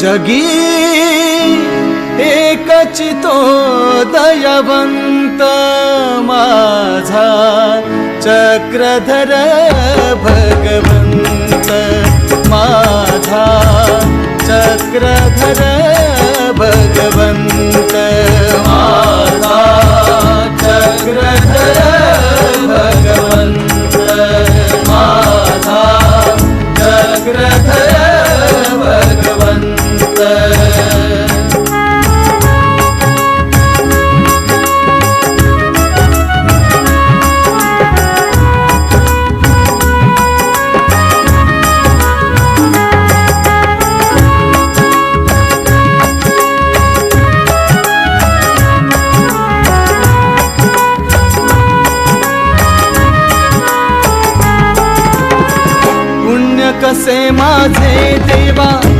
जगी एकच तो दयवंत माझा चक्रधर भगवन्त माझा चक्रधर भगवन्त माझा चक्रधर भगवन्त माझा चक्रधर भगवंत कसे माझे देवा?